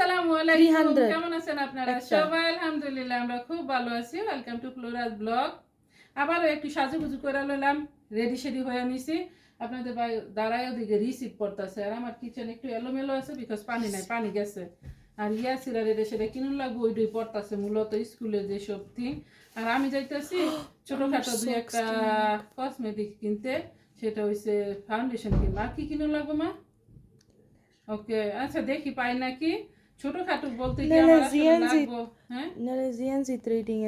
আসসালামু আলাইকুম। কেমন আছেন আপনারা? সবাই আলহামদুলিল্লাহ আমরা খুব ভালো আছি। ওয়েলকাম টু ব্লগ আবারও একটু সাজুগুজু করে লইলাম। রেডি সেডি হয়ে নিছি। আপনাদের ভাই দাঁড়ায় ওদিকে রিসিভ করতেছে আর আমার কিচেন একটু এলোমেলো আছে বিকজ পানি নাই পানি গেছে। আর ইয়া সিরা রেডে সেটা কিনুন লাগবো পড়তাছে মূলত স্কুলে যে সব থিং আর আমি যাইতেছি ছোটখাটো দুই একটা কসমেটিক কিনতে। সেটা হইছে ফাউন্ডেশন কিনবো। আর কি কিনুন লাগবো মা? ওকে আচ্ছা দেখি পাই নাকি? ছোটখাটো বলতে কি আমার আসলে লাগবো? হ্যাঁ? ট্রেডিং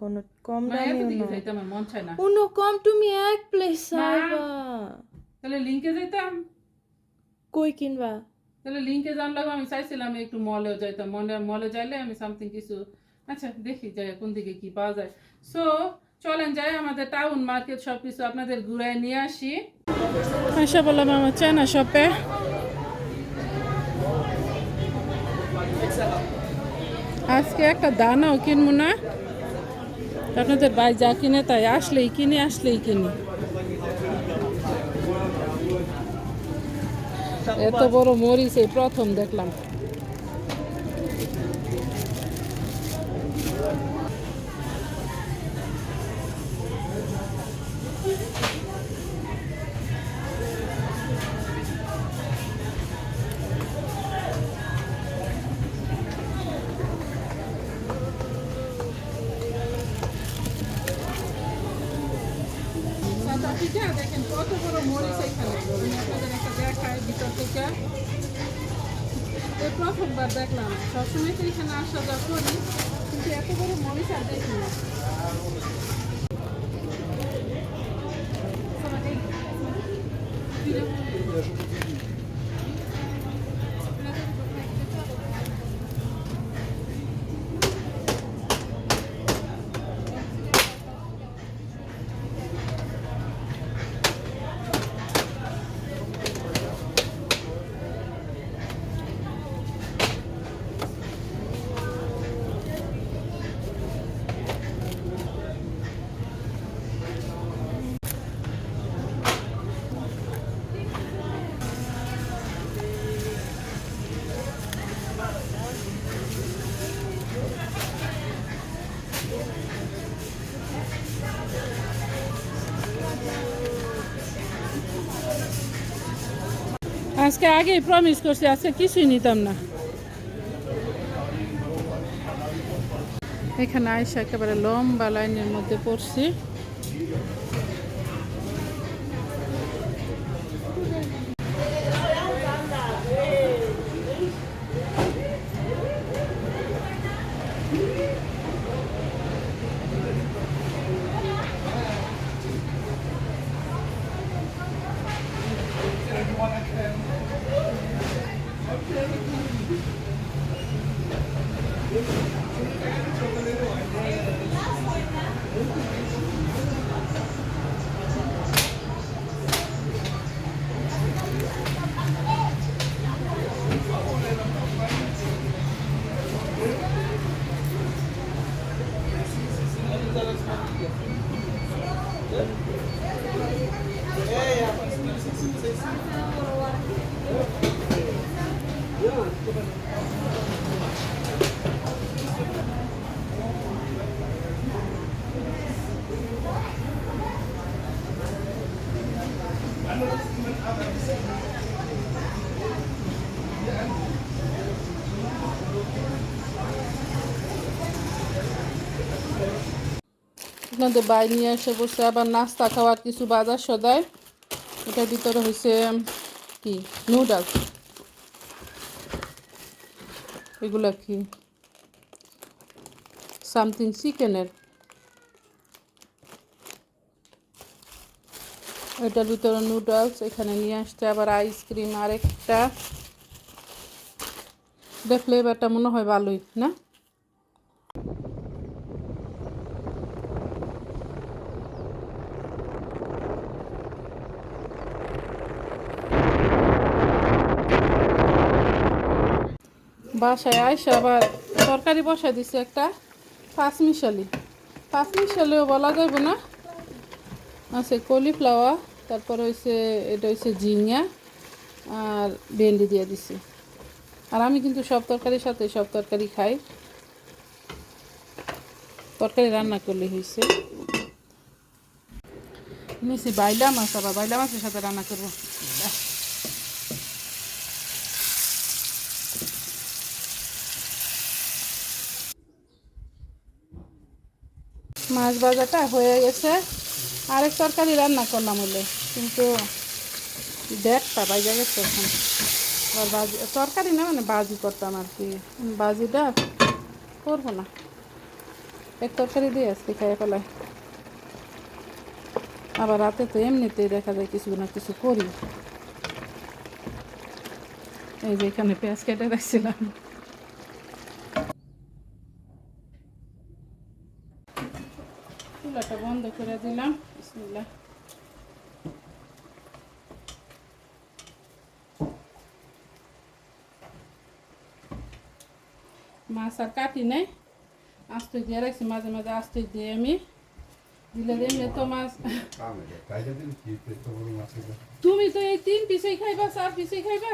কোনো কম মা এত দামি না। যাইতে আমার মন চায় না। উনো কম তুমি এক প্লেস মা। সাইবা তাহলে লিঙ্কে যাইতাম। কই কিনবা? তাহলে লাগবে আমি চাইছিলাম একটু মলেও যাইতাম। মলে মলে যাইলে আমি সামথিং কিছু আচ্ছা দেখি যাই কোন দিকে কি পাওয়া যায়। সো চলেন যাই আমাদের টাউন মার্কেট সব কিছু আপনাদের ঘুরায় নিয়ে আসি। আশা বললাম আমার চায়না শপে আজকে একটা দানাও কিনবো না। আপনাদের ভাই যা কিনে তাই আসলেই কিনে, আসলেই কিনি। এত বড় মরিচ এই প্রথম দেখলাম। আফ্রিকা দেখেন কত বড় মরিচ এখানে। আপনাদের একটা দেখাই ভিতর থেকে। এই প্রথমবার দেখলাম। সবসময় তো এখানে আসা যাওয়া করি, কিন্তু এত বড় মরিচ আর দেখি না। আজকে আগেই প্রমিস করছি, আজকে কিছুই নিতাম না। এখানে আইসা একেবারে লম্বা লাইনের মধ্যে পড়ছি। আপনাদের বাই নিয়ে এসে বসে আবার নাস্তা খাওয়ার কিছু বাজার সদায় এটার ভিতরে হয়েছে কি? নুডলস। এগুলা কি? সামথিং চিকেনের। এটার ভিতরে নুডলস এখানে নিয়ে আসছে আবার আইসক্রিম আরেকটা। এটা ফ্লেভারটা মনে হয় ভালোই, না? বাসায় আইসা আবার তরকারি বসাই দিছে একটা পাঁচ মিশালি পাঁচ মিশালিও বলা যাবে না? আছে কলিফ্লাওয়ার, তারপর হয়েছে এটা হচ্ছে ঝিঙা আর ভেন্ডি দিয়ে দিছি। আর আমি কিন্তু সব তরকারির সাথে সব তরকারি খাই। তরকারি রান্না করলে হয়েছে নিচে বাইলা মাছ, আবার বাইলা মাছের সাথে রান্না করব। মাছ ভাজাটা হয়ে গেছে। আরেক তরকারি রান্না করলাম হলে কিন্তু দেখটা বাইজা গেছে এখন। বাজি, তরকারি না মানে বাজি করতাম আর কি। বাজিটা করব না। এক তরকারি দিয়ে আজকে খাইয়ে ফেলায় আবার রাতে তো এমনিতেই দেখা যায় কিছু না কিছু করি। এই যে এখানে পেঁয়াজ কেটে রাখছিলাম। বন্ধ করে দিলাম। বিসমিল্লাহ। মাছ আর কাটি নাই। আস্তে দিয়ে রাখছি মাঝে মাঝে আস্তে দিয়ে আমি দিলে এমনি তো মাছ তুমি তো এই তিন পিসেই খাইবা চার পিসেই খাইবা?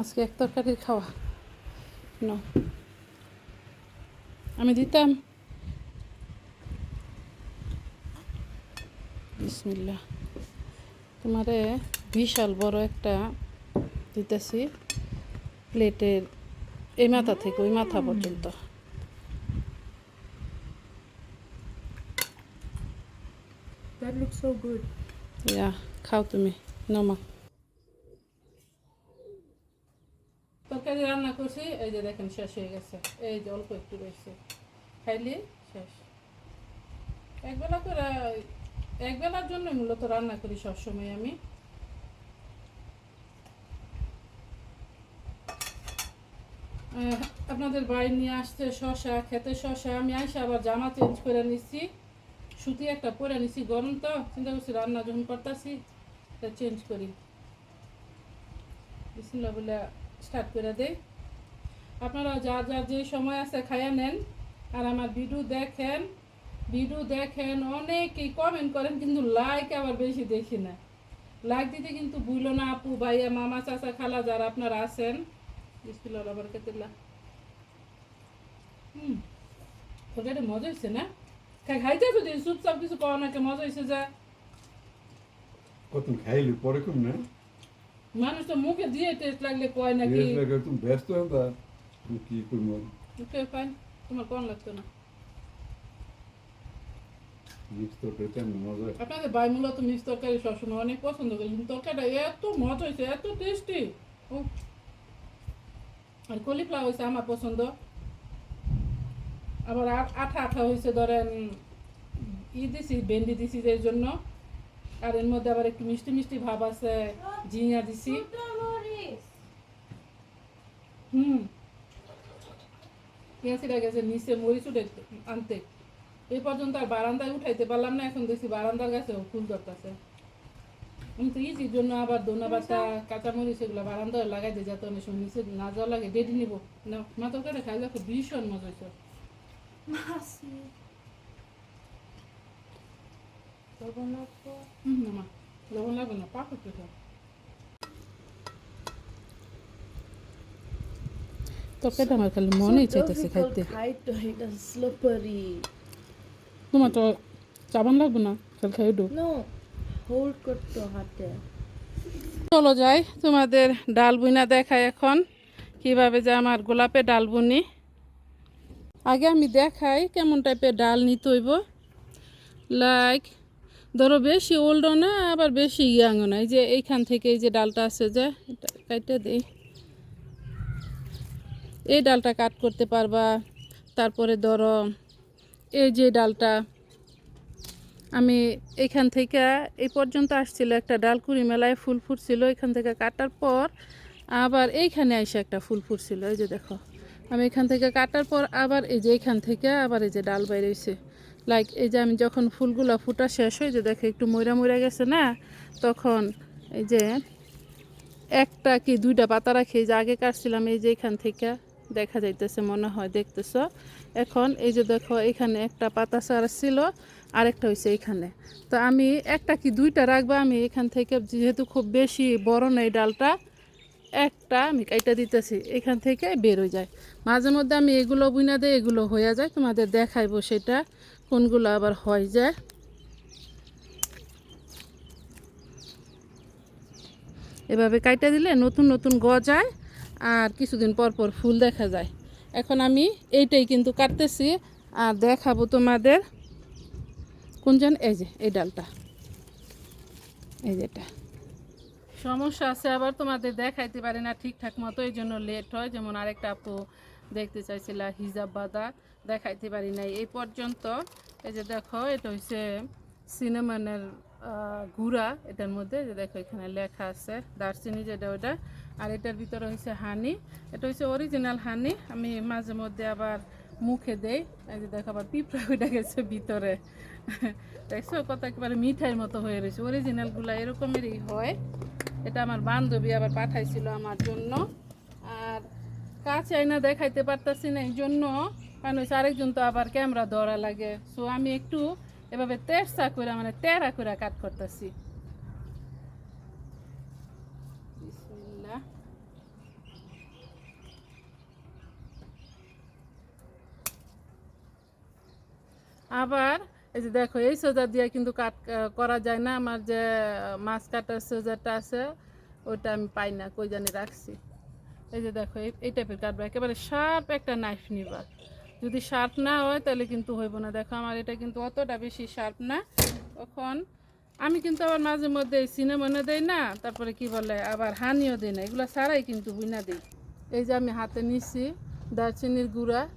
আজকে এক তরকারির খাওয়া। ন আমি দিতাম। বিসমিল্লা তোমারে বিশাল বড় একটা দিতেছি প্লেটের এই মাথা থেকে ওই মাথা পর্যন্ত। That looks so good. খাও তুমি। নমা তরকারি রান্না করছি, এই যে দেখেন শেষ হয়ে গেছে। এই যে অল্প একটু রয়েছে। খাইলে শেষ। একবেলা করে, একবেলার জন্য মূলত রান্না করি সবসময় আমি। আপনাদের বাড়ি নিয়ে আসতে শশা খেতে শশা আমি আইসা আবার জামা চেঞ্জ করে নিচ্ছি সুতি একটা পরে নিছি, গরম তো, চিন্তা করছি রান্না যখন করতেছি চেঞ্জ করি। বিসমিল্লাহ বলে স্টার্ট করে দেই। আপনারা যার যার যে সময় আছে খাইয়া নেন আর আমার ভিডিও দেখেন ভিডিও দেখেন অনেকেই কমেন্ট করেন কিন্তু লাইক আবার বেশি দেখি না। লাইক দিতে কিন্তু ভুলো না আপু ভাইয়া মামা চাচা খালা যারা আপনারা আছেন। কেতিল্লা হুম তরকারিটা মজা হয়েছে না? খাই খাইতে যদি চুপচাপ কিছু পাওয়া নাকি মজা হয়েছে যা। কত খাইলি পরে কম না? মানুষ তো মুখে দিয়ে টেস্ট লাগলে কয় নাকি ব্যস্ত তা তুমি কি করব মুখে পাই তোমার কোন লাগতো না মিক্স তো পেতে মজা আপনাদের ভাই মূলত মিক্স তরকারি সবসময় অনেক পছন্দ করি কিন্তু তরকারিটা এত মজা হয়েছে এত টেস্টি আর কলিফ্লাওয়ার হয়েছে আমার পছন্দ আবার আঠা আঠা হয়েছে ধরেন ই দিছি ভেন্ডি দিছি এর জন্য আর এর মধ্যে আবার একটু মিষ্টি মিষ্টি ভাব আছে ঝিঙা দিছি হুম পেঁয়াজিটা গেছে নিচে মরিচ উঠে আনতে। এই পর্যন্ত আর বারান্দায় উঠাইতে পারলাম না এখন দেখছি বারান্দার গাছে ফুল ধরতেছে। আমি তো ইজির জন্য আবার দোনা বাটা কাঁচামরিচ এগুলো বারান্দায় লাগাই যাতে অনেক সময় নিচে না যাওয়া লাগে ডেডি নিব। না মা তরকারি খাই দেখো ভীষণ মজা হয়েছে লবণ লাগবো। না মা লবণ লাগবে না পাক করতে থাক তরকারিটা আমার খালি মনেই So চাইতেছে difficult খাইতে খাইতে, এটা slippery. তোমার তো চাবান লাগবে না খালি খাই ডো No, হাতে। চলো যাই তোমাদের ডাল বুনা দেখাই এখন কীভাবে যে আমার গোলাপে ডাল বুনি আগে আমি দেখাই কেমন টাইপের ডাল নিতে হইব লাইক ধরো বেশি ওল্ডও না আবার বেশি ইয়াংও না এই যে এইখান থেকে এই যে ডালটা আছে যে এটা কাইটে দিই এই ডালটা কাট করতে পারবা। তারপরে ধরো এই যে ডালটা, আমি এখান থেকে এই পর্যন্ত আসছিল একটা ডালকুড়ি মেলায় ফুল ফুটছিল, এখান থেকে কাটার পর আবার এইখানে এসে একটা ফুল ফুটছিল। এই যে দেখো, আমি এখান থেকে কাটার পর আবার এই যে এখান থেকে আবার এই যে ডাল বাইরে হয়েছে লাইক এই যে আমি যখন ফুলগুলো ফুটা শেষ হয়ে যে দেখো একটু ময়রা ময়রা গেছে না, তখন এই যে একটা কি দুইটা পাতা রাখি যে আগে কাটছিলাম এই যে এখান থেকে। দেখা যাইতেছে, মনে হয় দেখতেছো। এখন এই যে দেখো, এখানে একটা পাতা চারা ছিল, আরেকটা হয়েছে এইখানে তো আমি একটা কি দুইটা রাখব? আমি এখান থেকে যেহেতু খুব বেশি বড় নেই ডালটা, একটা আমি কাইটা দিতেছি, এখান থেকে বের হয়ে যায়। মাঝে মধ্যে আমি এগুলো বুইনা দিই এগুলো হয়ে যায়, তোমাদের দেখাইবো সেটা, কোনগুলো আবার হয়ে যায়। এভাবে কাইটা দিলে নতুন নতুন গজায়। আর কিছুদিন পর পর ফুল দেখা যায়। এখন আমি এইটাই কিন্তু কাটতেছি আর দেখাবো তোমাদের। কোনজন এই যে, এই ডালটা। এই যেটা সমস্যা আছে, আবার তোমাদের দেখাইতে পারে না ঠিকঠাক মতো, এই জন্য লেট হয়। যেমন আরেকটা আপু দেখতে চাইছিল হিজাব বাদা দেখাইতে পারি নাই। এই পর্যন্ত, এই যে দেখো, এটা হচ্ছে সিনেমানের গুড়া এটার মধ্যে। যে দেখো, এখানে লেখা আছে দারচিনি যেটা ওটা। আর এটার ভিতরে হচ্ছে হানি এটা হচ্ছে অরিজিনাল হানি আমি মাঝে মধ্যে আবার মুখে দেই। এই যে দেখো, আবার পিঁপড়া উঠে গেছে ভিতরে। দেখছ কত একেবারে মিঠাইয়ের মতো হয়ে রয়েছে। অরিজিনালগুলো এরকমেরই হয়। এটা আমার বান্ধবী আবার পাঠাইছিল আমার জন্য। আর কাছে আইনা দেখাইতে পারতাছি না এই জন্য কারণ হচ্ছে আরেকজন তো আবার ক্যামেরা ধরা লাগে। সো আমি একটু এভাবে তেরসা করে মানে তেরা করে কাট করতেছি। আবার এই যে দেখো, এই সোজা দিয়ে কিন্তু কাট করা যায় না। আমার যে মাছ কাটার সোজাটা আছে, ওইটা আমি পাই না, কই জানি রাখছি। এই যে দেখো, এই- এই টাইপের কাটবা। একেবারে শার্প একটা নাইফ নিবা। যদি শার্প না হয়, তাহলে কিন্তু হইব না। দেখো, আমার এটা কিন্তু অতটা বেশি শার্প না। তখন আমি কিন্তু আবার মাঝে মধ্যে সিনেমনে দেই না, তারপরে কি বলে, আবার হানিও দিই না। এগুলো ছাড়াই কিন্তু বুইনা দিই। এই যে আমি হাতে নিছি দারচিনির গুঁড়া।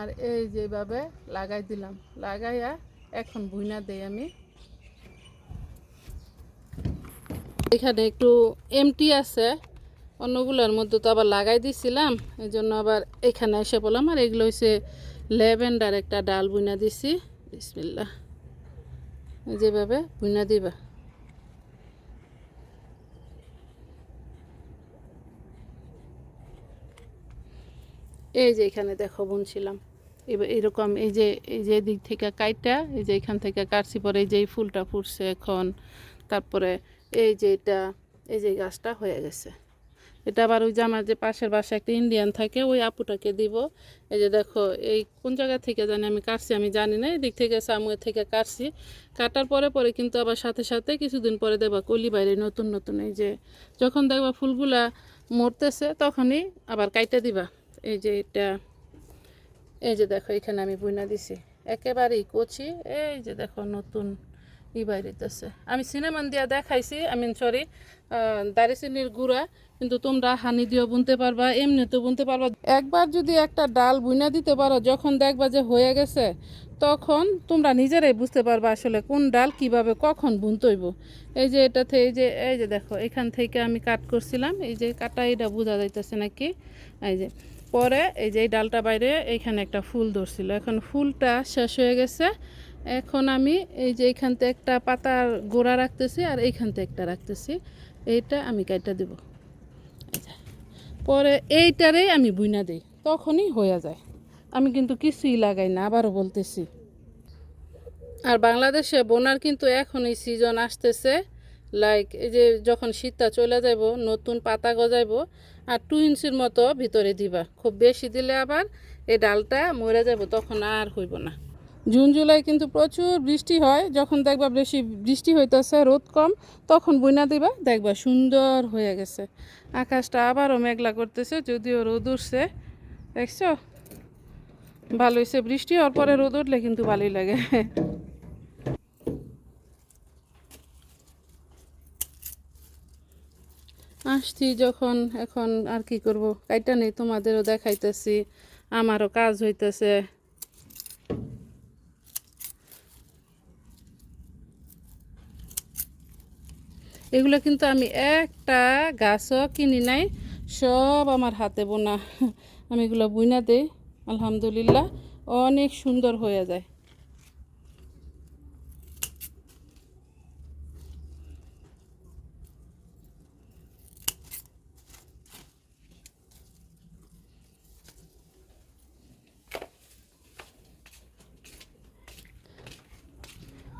আর এই যেভাবে লাগাই দিলাম, লাগাইয়া এখন বুইনা দেই আমি। এখানে একটু এমটি আছে, অন্যগুলোর মধ্যে তো আবার লাগাই দিছিলাম এই জন্য আবার এখানে এসে বললাম, আর এগুলো হচ্ছে ল্যাভেন্ডার একটা ডাল বুইনা দিছি। বিসমিল্লা যেভাবে বুইনা দিবা। এই যে এখানে দেখো বুনছিলাম। এবার এরকম এই যে এই যে দিক থেকে কাইটা এই যে এখান থেকে কাটছি পরে এই যে ফুলটা ফুটছে এখন। তারপরে এই যে এটা, এই যে গাছটা হয়ে গেছে। এটা আবার ওই যে আমার যে পাশের বাসায় একটা ইন্ডিয়ান থাকে, ওই আপুটাকে দিব। এই যে দেখো, এই কোন জায়গা থেকে জানি আমি কাটছি, আমি জানি না। এদিক থেকে সামুয়ের থেকে কাটছি। কাটার পরে পরে কিন্তু আবার সাথে সাথে কিছুদিন পরে দেখবা কলি বাইরে নতুন নতুন এই যে, যখন দেখবা ফুলগুলা মরতেছে, তখনই আবার কাইটা দিবা। এই যে এটা, এই যে দেখো, এখানে আমি বুইনা দিছি। একেবারেই কচি, এই যে দেখো, নতুন ই বাইরেতেছে। আমি সিনেমান দিয়া দেখাইছি আই মিন সরি দারিচিনির গুঁড়া, কিন্তু তোমরা হানি দিয়েও বুনতে পারবা, এমনিতেও বুনতে পারবা। একবার যদি একটা ডাল বুইনা দিতে পারো, যখন দেখবা যে হয়ে গেছে, তখন তোমরা নিজেরাই বুঝতে পারবা আসলে কোন ডাল কীভাবে কখন বুনতইব এই যে এটাতে এই যে এই যে দেখো, এখান থেকে আমি কাট করছিলাম, এই যে কাটা এটা বোঝা যাইতেছে নাকি? এই যে পরে এই যে এই ডালটা বাইরে এইখানে একটা ফুল ধরছিল। এখন ফুলটা শেষ হয়ে গেছে। এখন আমি এই যে এইখান থেকে একটা পাতার গোড়া রাখতেছি আর এইখান থেকে একটা রাখতেছি। এইটা আমি কাইটা দেব। পরে এইটারেই আমি বুইনা দিই। তখনই হয়ে যায়। আমি কিন্তু কিছুই লাগাই না, আবারও বলতেছি। আর বাংলাদেশে বোনার কিন্তু এখন এই সিজন আসতেছে। লাইক এই যে যখন শীতটা চলে যাব নতুন পাতা গজাইব, আর টু ইঞ্চির মতো ভিতরে দিবা। খুব বেশি দিলে আবার এই ডালটা মরে যাব তখন আর হইব না। জুন, জুলাই কিন্তু প্রচুর বৃষ্টি হয়। যখন দেখবা বেশি বৃষ্টি হইতেছে, রোদ কম, তখন বইনা দিবা, দেখবা সুন্দর হয়ে গেছে। আকাশটা আবারও মেঘলা করতেছে, যদিও রোদ উঠছে। দেখছ? ভালো হয়েছে বৃষ্টি, হওয়ার পরে রোদ উঠলে কিন্তু ভালোই লাগে। আসছি যখন, এখন আর কি করব? কাইটা নেই, তোমাদেরও দেখাইতেছি, আমারও কাজ হইতেছে। এগুলো কিন্তু আমি একটা গাছও কিনি নাই, সব আমার হাতে বোনা। আমি এগুলো বুইনা দেই, আলহামদুলিল্লাহ, অনেক সুন্দর হয়ে যায়।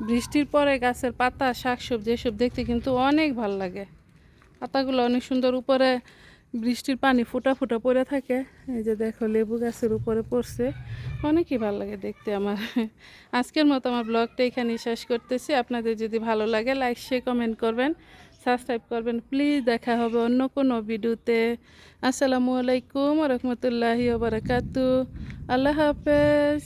বৃষ্টির পরে গাছের পাতা, শাকসবজি এসব দেখতে কিন্তু অনেক ভালো লাগে। পাতাগুলো অনেক সুন্দর উপরে বৃষ্টির পানি ফুটা ফুটা পড়ে থাকে। এই যে দেখো, লেবু গাছের উপরে পড়ছে। অনেকই ভালো লাগে দেখতে আমার। আজকের মতো আমার ব্লগটা এখানে শেষ করতেছি। আপনাদের যদি ভালো লাগে লাইক শেয়ার কমেন্ট করবেন সাবস্ক্রাইব করবেন। প্লিজ দেখা হবে অন্য কোনো ভিডিওতে। আসসালামু আলাইকুম রহমতুল্লাহি বারাকাতু আল্লাহ হাফেজ।